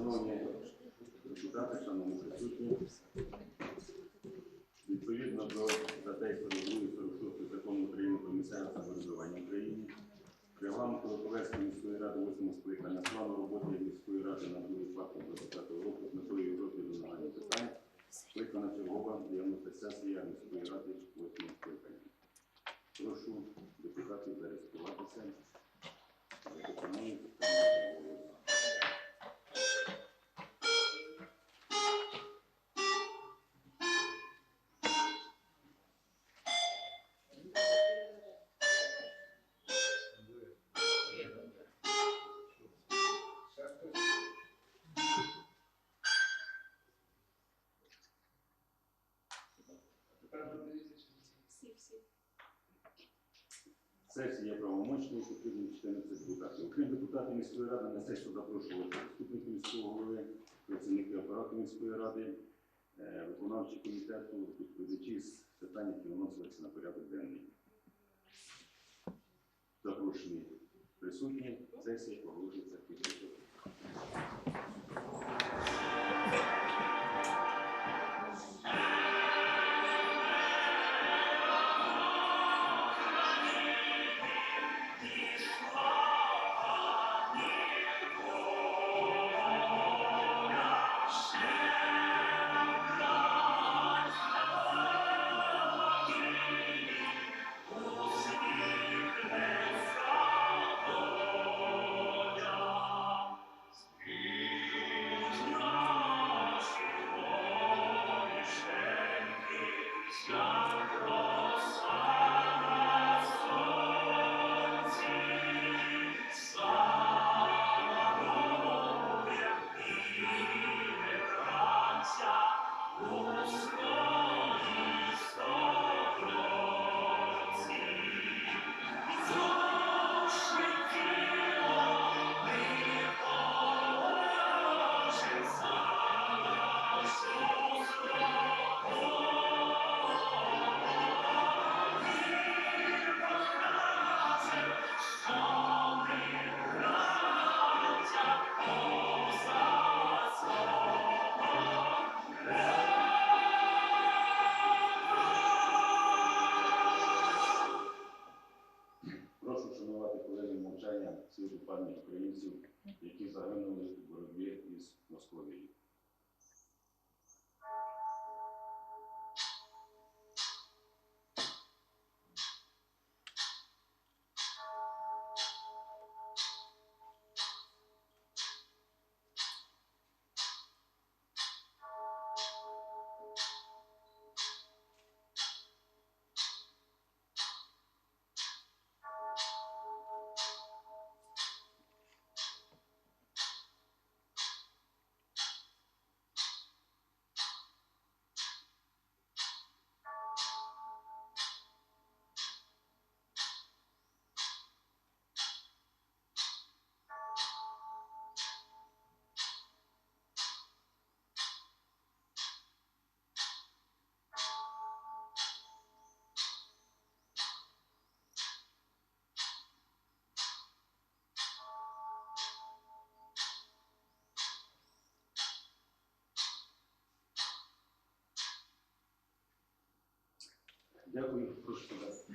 Шановні депутати, шановні присутні, відповідно до статей 42 46 закону України про місцеве самоврядування України, регламенту Верховенської міської ради 8 скликання плану роботи міської ради на другий квартал 2020 року з метою розгляду нагальних питань скликана чергова 90 сесія міської ради 8 скликання. Прошу депутатів зареєструватися. Запропоную питання Сесія правомочної потрібно 14 депутатів. Окрім депутатів міської ради, на сесію запрошувалися заступники міського голови, працівники апарату міської ради, е, виконавчі комітету, відповідачі з питань, які виносилися на порядок денний. Запрошені присутні. Сесія оголошується відкритою. Дякую, прошу подати.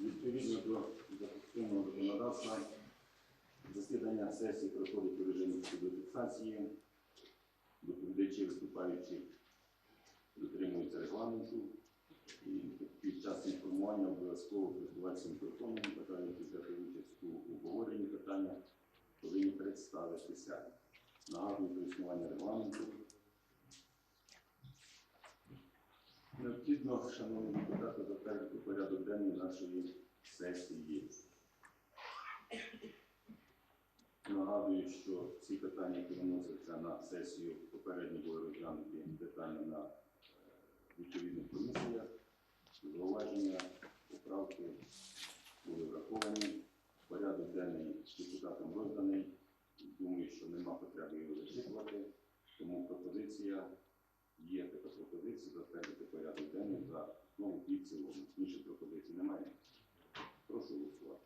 Відповідно до допустимого законодавства, засідання сесії проходить у режимі відеофіксації. Доповідачі, виступаючи, дотримуються регламенту. І під час інформування обов'язково користуватися мікрофоном, бажаючи взяти участь у обговоренні питання повинні представитися. Нагадую про існування регламенту. Необхідно, шановні депутати, затвердити порядок денний нашої сесії. Нагадую, що всі питання, які виносяться на сесію, попередньо були розглянуті детально на е, відповідних комісіях. Зауваження, поправки були враховані. Порядок денний депутатам розданий. Думаю, що нема потреби його зачитувати. Тому пропозиція Є така пропозиція затвердити порядок денний за основу і в цілому. Інших пропозицій немає. Прошу голосувати.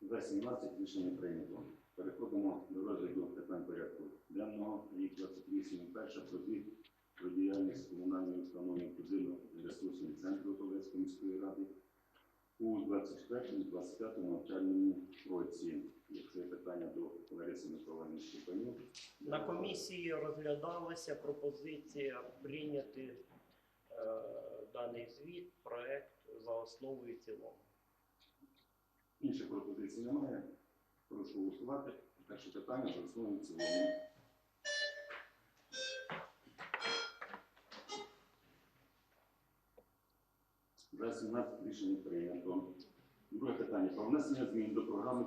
За 17 рішення прийнято. Переходимо до розгляду питань порядку денного. Рік 28 перша про звіт про діяльність комунальної установи інклюзивно-ресурсний центр Ополецької міської ради у 24-25 навчальному році. Якщо є питання до Лариси Миколаївни Щепанюк. На комісії розглядалася пропозиція прийняти е, даний звіт, проект за основу і цілому. Інших пропозицій немає. Прошу голосувати. Перше питання за основу цілому. За 17 рішення прийнято. Друге питання. Про внесення змін до програми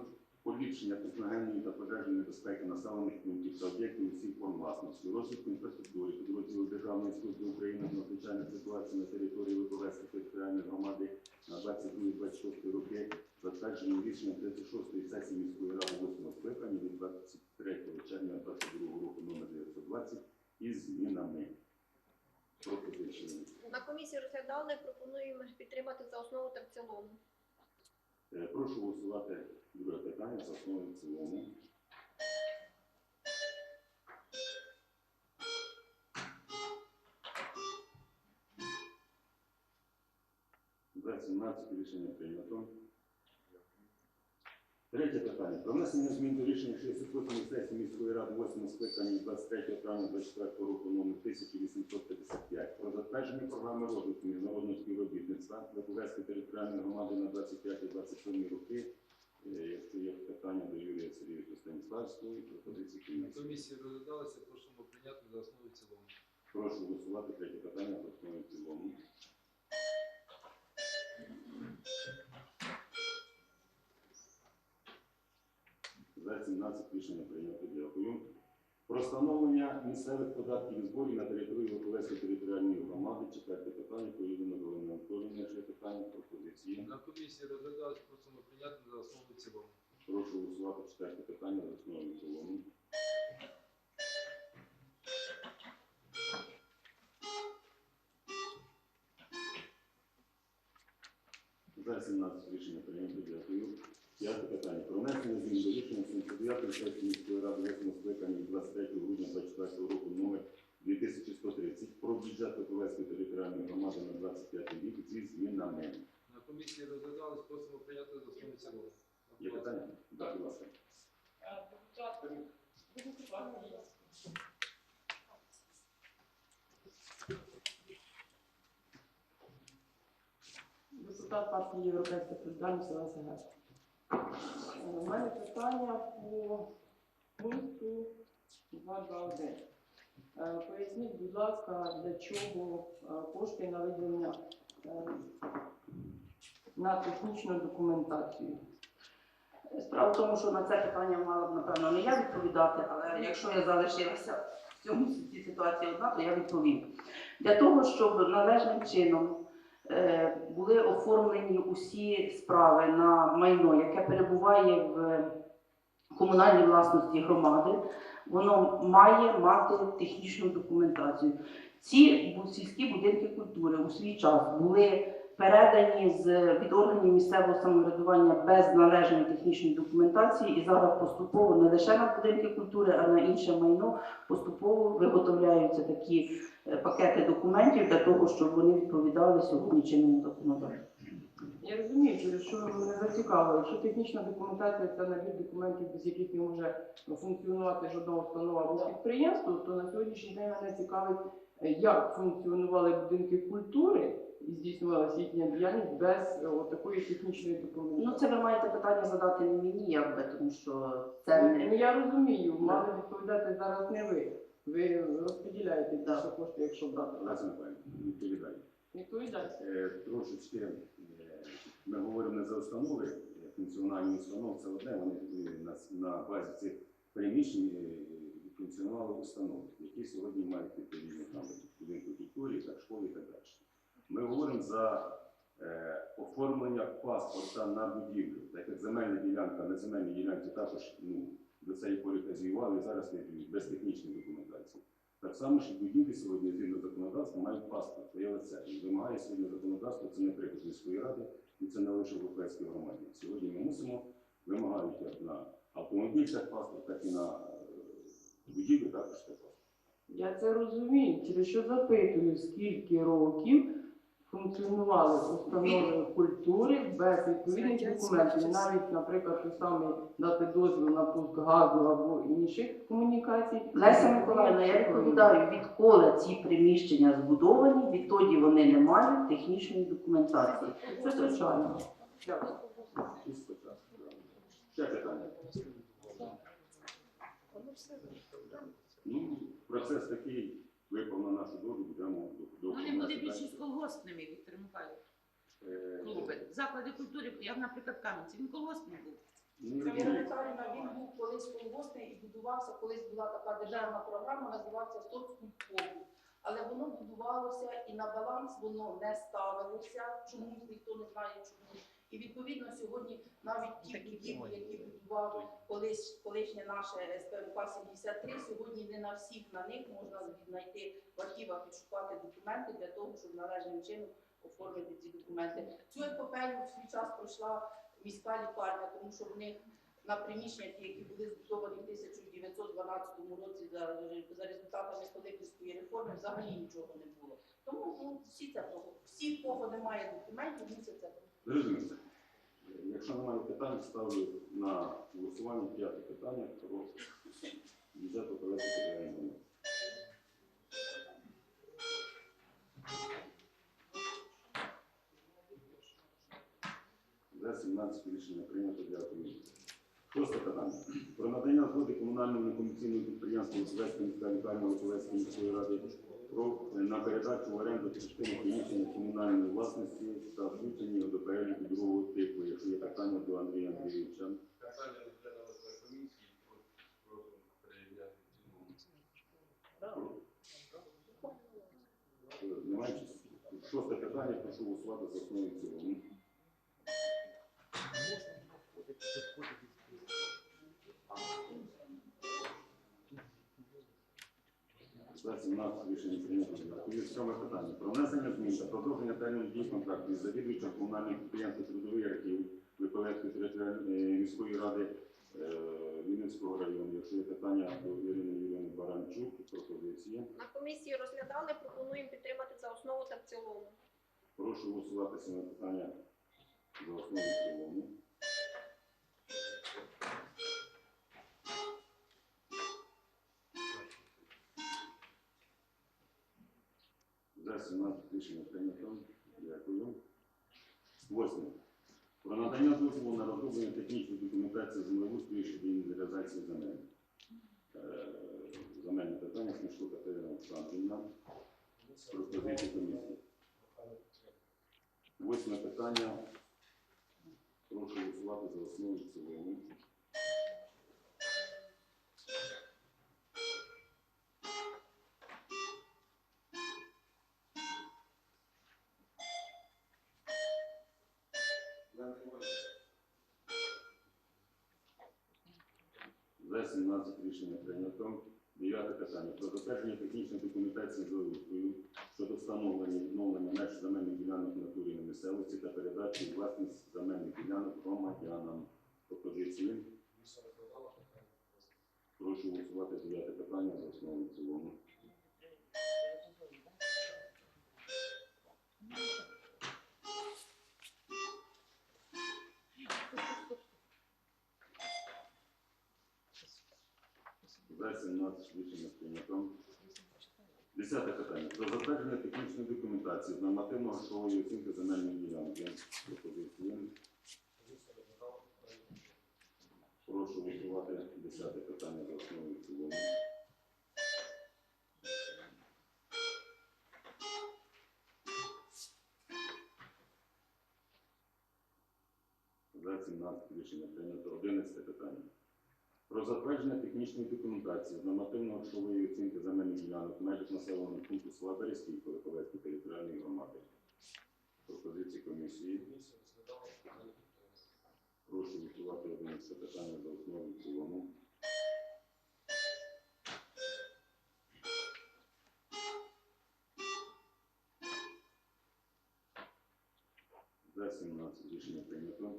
поліпшення техногенної та пожежної безпеки населених пунктів та об'єктів усіх форм власності, розвитку інфраструктури, підрозділу Державної служби України з надзвичайних ситуацій на території Липовецької територіальної громади на 22-26 роки, затвердженим рішенням 36-ї сесії міської ради 8 скликання від 23 червня 2022 року номер 920 із змінами. Пропозиції. На комісії розглядали, пропонуємо підтримати за основу та в цілому. Е, Прошу голосувати питання за основу в цілому. За 17 рішення прийнято. Третє питання. Про внесення змін до рішення 68 сесії міської ради 8 скликання від 23 травня 24 року номер 1855 про затвердження програми розвитку міжнародного співробітництва Липовецької територіальної громади на 25-27 роки. Е, Якщо є питання до Юрія Сергійовича Станіславського і пропозиції комісії. комісії розглядалися, просимо прийняти за основу цілому. Прошу голосувати третє питання за основу цілому. За 17 рішення прийнято. Дякую. Про встановлення місцевих податків і зборів на території Луковецької територіальної громади. Четверте питання. Поїдемо до Галини Анатоліївни. Ще питання пропозиції. На комісії розглядалися, просимо прийняти за основу і цілому. Прошу голосувати четверте питання за основу і цілому. За 17 рішення прийнято. Дякую. П'яте питання. Про внесення змін до рішення 79 сесії міської ради 8 скликання 23 грудня 24 року номер 2130 про бюджет Липовецької територіальної громади на 25 рік зі змінами. На комісії розглядалися, просимо прийняти за основу цілому. Є питання? Так, будь ласка. Депутат партії Європейська солідарність Олеся Герц. У мене питання по пункту 221. Е, Поясніть, будь ласка, для чого е, кошти на виділення е, на технічну документацію. Справа в тому, що на це питання мала б, напевно, не я відповідати, але якщо я залишилася в цьому ситуації одна, то я відповім. Для того, щоб належним чином були оформлені усі справи на майно, яке перебуває в комунальній власності громади, воно має мати технічну документацію. Ці сільські будинки культури у свій час були передані з від органів місцевого самоврядування без належної технічної документації, і зараз поступово не лише на будинки культури, а на інше майно поступово виготовляються такі е, пакети документів для того, щоб вони відповідали сьогодні чинному законодавству. Я розумію, через що мене зацікавило, якщо технічна документація це набір документів, без яких не може функціонувати жодна установа або підприємство, то на сьогоднішній день мене цікавить, е, як функціонували будинки культури і здійснювалася їхня діяльність без е, от такої технічної Ну, це ви маєте питання задати не мені, якби, тому що це не Ну я розумію, мали відповідати зараз не ви. Ви розподіляєте Да. ще кошти, якщо брати. Олеся Миколаївна. Е, Трошечки е, ми говоримо не за установи, е, функціональні установи, це одне, вони е, на, с- на базі цих приміщень е, функціонували установи, які сьогодні мають відповідні там будинку культури, так, школи і так далі. Ми говоримо за Е, Оформлення паспорта на будівлю, так як земельна ділянка на земельній ділянці також ну, до цієї пори хазяювали і зараз не дають, без технічної документації. Так само і будівлі сьогодні згідно законодавства мають паспорт, своє лице. І вимагає сьогодні законодавство, це не приклад міської ради, і це не лише в Українській громаді. Сьогодні ми мусимо вимагають як на автомобіль так паспорт, так і на е, будівлю також так паспорт. Я це розумію, через що запитую, скільки років функціонували установи культури без відповідних документів. Навіть, наприклад, той самий дати дозвіл на пуск газу або інших комунікацій. Леся Миколаївна, я відповідаю, відколи ці приміщення збудовані, відтоді вони не мають технічної документації. Це звичайно. Ще питання. Ну, процес такий, випав на нашу долю, будемо до Вони були більшість колгоспними, Віктор Михайлович. Е, Клуби. Заклади культури, як, наприклад, Кам'янці, він колгоспний був. ну, він був колись колгоспний і будувався, колись була така державна програма, називався «Соцкультпобут». Але воно будувалося і на баланс воно не ставилося, чомусь ніхто не знає чому. І відповідно сьогодні навіть ті будівлі, які будував колись колишнє наше СПМК 73, сьогодні не на всіх на них можна віднайти в архівах відшукати документи для того, щоб належним чином оформити ці документи. Цю епопею в свій час пройшла міська лікарня, тому що в них на приміщення, які були збудовані в 1912 році за, результатами Столипівської реформи, взагалі нічого не було. Тому ну, всі це всі, кого немає документів, мусять це Зрозуміло. Якщо немає питань, ставлю на голосування п'яте питання про бюджет операції федерального. За 17 рішення прийнято. Дякую. Шосте питання. Про надання згоди комунальному некомерційному підприємству Лисовецька міська лікарня Лисовецької міської ради про на передачу в оренду частини приміщення комунальної власності та включення до переліку другого типу, якщо є питання до Андрія Андрійовича. Питання комісії, просимо. Е, Немає шосте питання, прошу голосувати за основу в. За Сьоме питання. Про внесення змін та продовження терміну дії контракту із завідувачем комунального підприємства «Трудовий архів» Липовецької територіальної е, міської ради е, Вінницького району. Якщо є питання до Ірини Юріни Баранчук, пропозиції. На комісії розглядали, пропонуємо підтримати за основу та в цілому. Прошу голосувати сьоме питання за основу і в цілому. Рішення прийнято. Дякую. Восьме. Про надання дозволу на розроблення технічної документації землеустрою щодо інвентаризації земель. Е, Земельне питання Смішко Катерина Олександрівна. Пропозиції комісії. Восьме питання. Прошу голосувати за основу цілому. За 17 рішення прийнято. Дев'яте питання. Про затвердження технічної документації землеустрою щодо встановлення відновлення меж земельних ділянок натурі на місцевості та передачі власність земельних ділянок громадянам. Пропозиції. Прошу голосувати дев'яте питання за основу цілому. За 17 рішення прийнято. Десяте питання. Про затвердження технічної документації з нормативно-грошової оцінки земельної ділянки. Пропозиції. Прошу голосувати десяте питання за основу цілому. За 17 рішення прийнято. 11 питання. Про затвердження технічної документації з нормативно-грошової оцінки земельних ділянок в межах населеного пункту села Березький Пилиповецької територіальної громади. Пропозиції комісії. Прошу голосувати 11 питання за основу в цілому. За 17 рішення прийнято.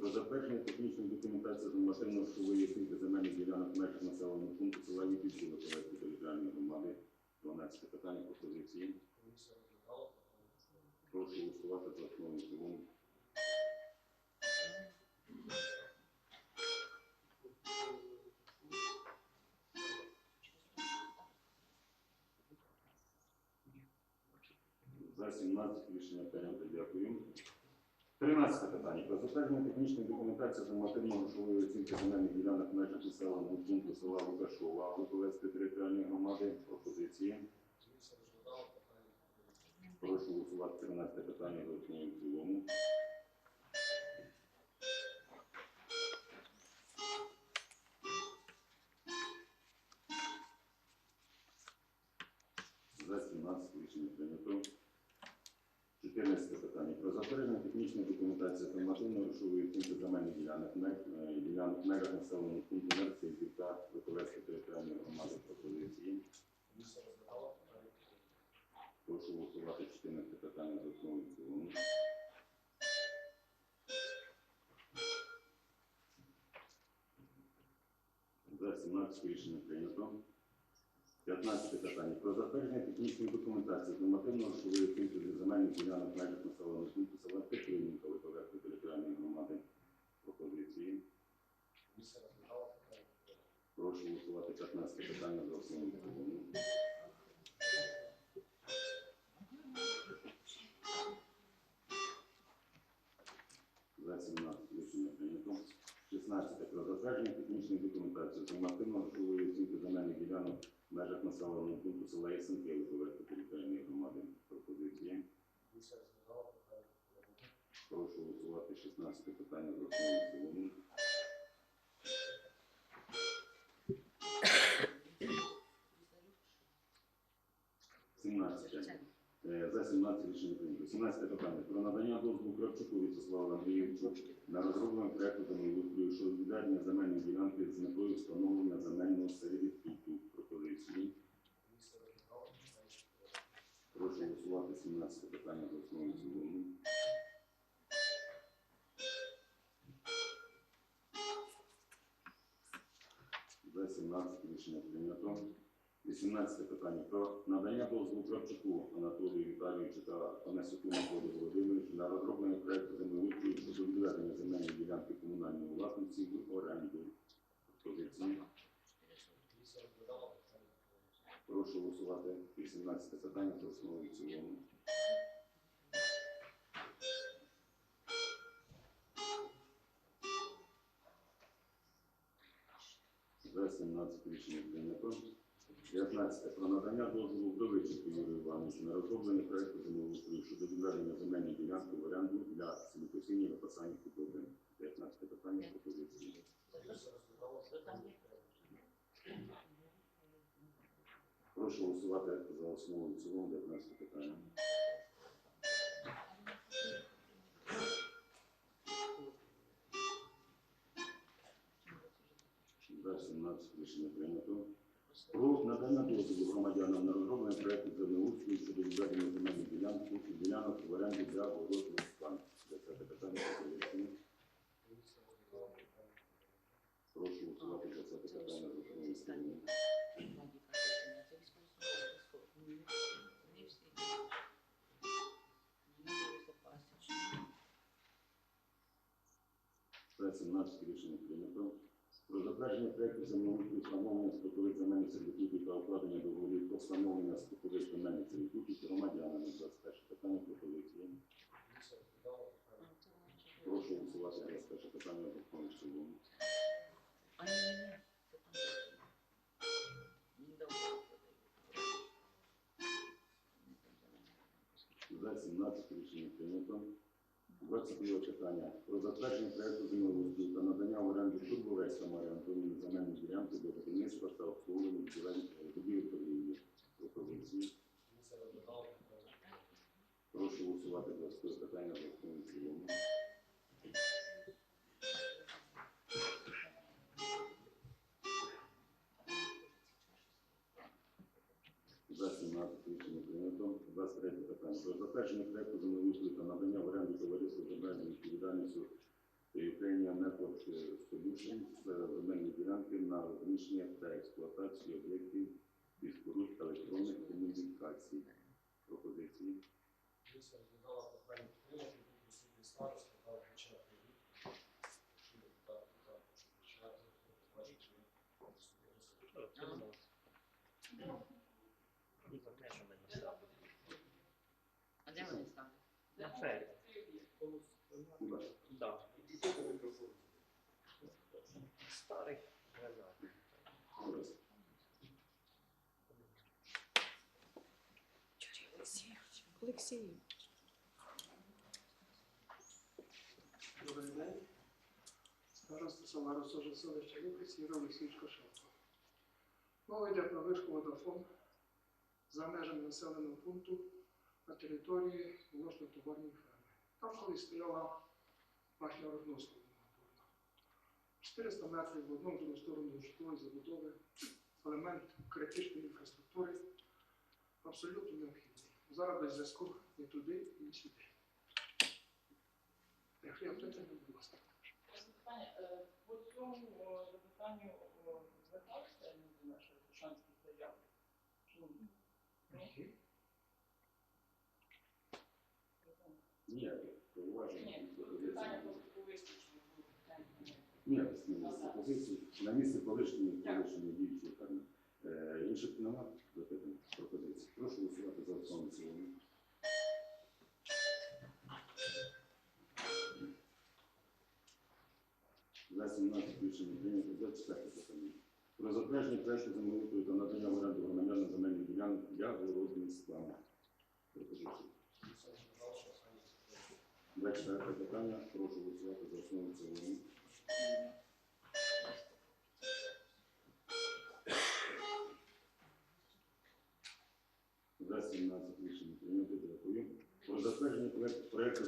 Про затвердження технічної документації з нормативно-грошової оцінки земельних ділянок в межах населеного пункту села Вітівці Литовецької територіальної громади. 12 питання пропозиції. Прошу голосувати за основу цілому. За 17 рішення прийнято. Дякую. 13 питання. Про затвердження технічної документації за нормативно-грошової оцінки земельних ділянок межах населеного пункту села Лукашова, Луковецької територіальної громади. Пропозиції. Прошу голосувати 13 питання за в цілому. Питання. Про затвердження технічної документації з нормативно-грошової оцінки земельних ділянок, е, ділянок в межах населеного пункту Мерсівка, Луковецької територіальної громади. Пропозиції. Прошу голосувати 14 питання за основу і цілому. За 17 рішення прийнято. 15 питання. Про затвердження технічної документації з нормативно-грошової оцінки для земельних ділянок межах населеного пункту села Петрівненка Липовецької територіальної громади. Пропозиції. Прошу голосувати 15 питання за основу Про затвердження технічної документації з нормативно-грошової оцінки земельних ділянок в межах населеного пункту села Ясенки Липовецької територіальної громади. Пропозиції. Прошу голосувати 16 питання основу в цілому. Сімнадцяте. Е, За 17 рішення прийнято. 17 питання. Про надання дозволу Кравчуку Вячеславу Андрійовичу на розроблення проекту землеустрою щодо відведення земельної ділянки з метою встановлення земельного сервітуту. Пропозиції. Прошу голосувати 17 питання основу і цілому. За 17 рішення прийнято. 18 питання про надання дозволу Та Панасюку Миколі Володимировичу на розроблення проекту землеустрою щодо відведення земельної ділянки комунальної власності в оренду. Пропозиції. Прошу голосувати 18 питання за основу в цілому. За 17 рішення прийнято. 19. Про надання дозволу Вдовиченку Юрію Івановичу на розроблення проекту землеустрою щодо відведення земельної ділянки в оренду для сінокосіння і випасання худоби. 19 питання пропозиції. Прошу голосувати за основу і цілому 19 питання. За 17 рішення прийнято. Про надання дозволу громадянам на розроблення проекту землеустрою щодо відведення земельних ділянок ділянок в оренду для городних станцій. 20 питання пропозиції. Прошу голосувати за це питання і цілому. За 17 рішення прийнято. Про затвердження проекту землеустрою встановлення строкових земельних сервітутів та укладення договорів про встановлення строкових земельних сервітутів громадянами. 21 питання пропозиції. Прошу голосувати 21 питання за в цілому. За 17 рішення прийнято. 22 читання Про затвердження проєкту землеустрою та надання в оренду Турбовець Тамарі Антоніни земельної ділянки для будівництва та обслуговування будівель- торгівлі. Пропозиції. Прошу голосувати за це питання за основу цілому. Про затвердження проекту землеустрою та надання в оренду товариства з відповідальністю Ukrainian Network Solutions земельні ділянки на розміщення та експлуатацію об'єктів і споруд електронних комунікацій. Пропозиції. Комісія розглядала питання підтримки, тут присутній староста, та почати рік. Якщо депутати також почати, то бачите, ви присутні. І за те, що ми не ставимо. А де вони стали? На фері. Будь ласка. Да. Старий. Олексій. Добрий день. Староста села Росожа селища Лукаці Юрій Олексійович Кошелко. Мова йде про вишку водофон за межами населеного пункту на території молочно-товарної ферми. Там колись стояла башня монотурна. 400 метрів в одну в другу сторону житлової забудови, елемент критичної інфраструктури абсолютно необхідний. Зараз без зв'язку ні туди, ні сюди. Якщо є питання, будь ласка. Е, по цьому запитанню о, зверталися люди наші Тушанські заяви? Ні? Ні? Ніяких зауважень. Ні, пропозицій. питання просто по виключенню було питання. Ніяких змін пропозицій. На місці колишньої колишньої діючої ферми. Е, Інших нема запитань пропозицій. Прошу голосувати за основу цілому. За 17 рішення прийнято 24 питання. Про затвердження проекту землеустрою та надання в оренду громадянам земельних ділянок для городництва. Пропозиції. Комісія розглядала, що останні запитання. 24 питання. Прошу голосувати за основу цілому. За 17 рішення прийнято. Дякую. Про затвердження проєкту проекту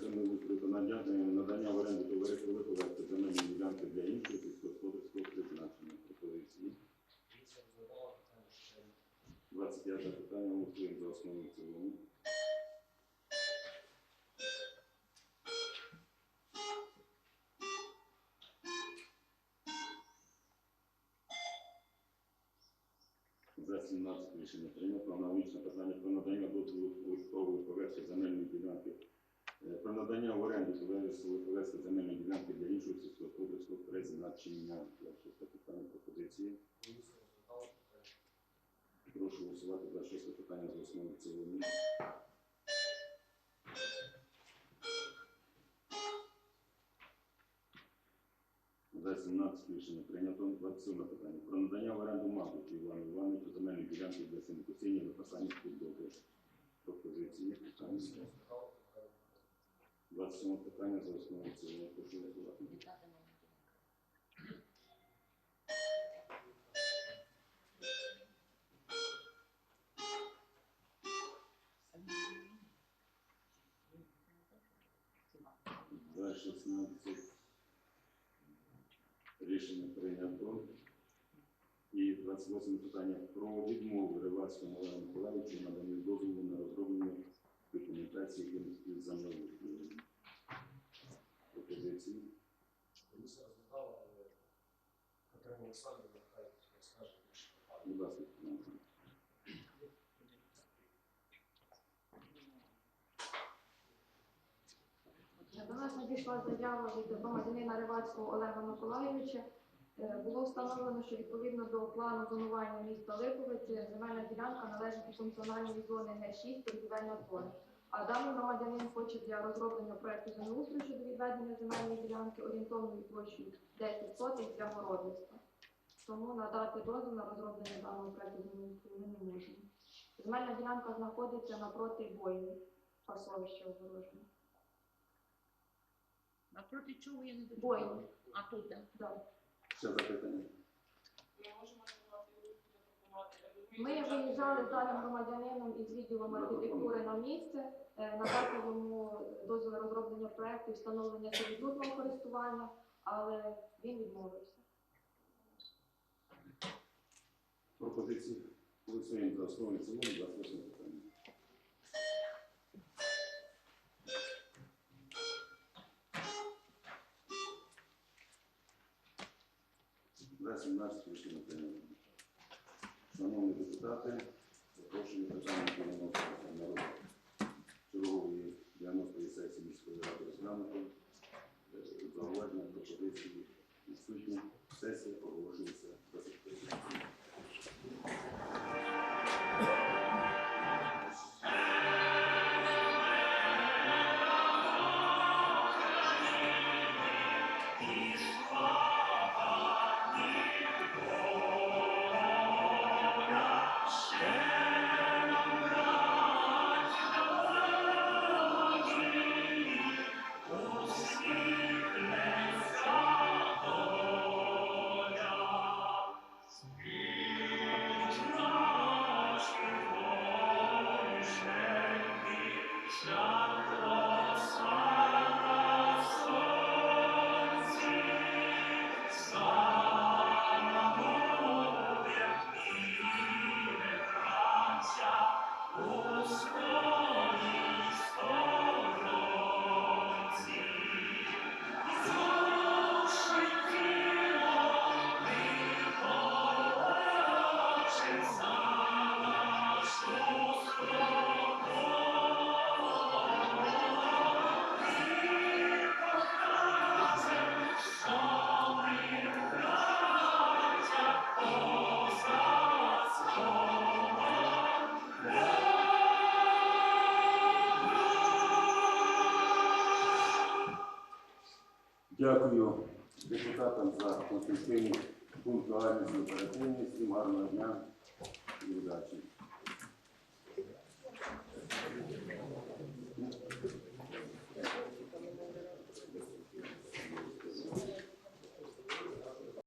виконання надання, в оренду товариства виповести земельної ділянки для іншого сільськогосподарського призначення. Пропозиції. Питання ще 25 питання. Голосуємо за основу цілому. Рішення прийнято. Аналогічне питання про надання дозволу поверхні земельної ділянки. Е, Про надання в оренду повести земельної ділянки для іншого сільськогосподарського призначення. Шосте питання пропозиції. Прошу голосувати за шосте питання і в цілому. 17 рішення прийнято. 27 питання. Про надання в оренду Мазуті Івану Івановичу земельної ділянки для сінокосіння випасання худоби. Пропозиції. Питання. Комісія розглядала питання. 27 питання за основу і в цілому. Прошу голосувати. Вітати мене. За 16 28 питання про відмову Ревацькому Олегу Миколаївичу надані дозволу на розроблення документації Київської землеустрою. Пропозиції. Комісія розглядала, але Катерина Олександрівна хай розкаже більше. Будь ласка, До нас надійшла заява від громадянина Ривацького Олега Миколайовича. Е, Було встановлено, що відповідно до плану зонування міста Липовиці земельна ділянка належить до функціональної зони Г6 торгівельна зона. А даний громадянин хоче для розроблення проекту землеустрою щодо відведення земельної ділянки орієнтовною площею 10 сотих для городництва. Тому надати дозвіл на розроблення даного проекту землеустрою ми не можемо. Земельна ділянка знаходиться напроти бойні пасовища огороження. Напроти чого я не Бойні. А тут, так? Да. Ще запитання. Ми виїжджали з даним громадянином із відділом архітектури на місце, е, надати йому дозвіл розроблення проекту і встановлення сервітутного користування, але він відмовився. Пропозиції голосуємо за основу цілому 28 питання. За 17 рішення прийнято. Шановні депутати, запрошую питання переносити на чергової 90-ї сесії міської ради розглянути. Е, Зауваження пропозиції відсутні. Сесія оголошується Дякую депутатам за конструктивну пунктуальність і оперативність. Гарного дня.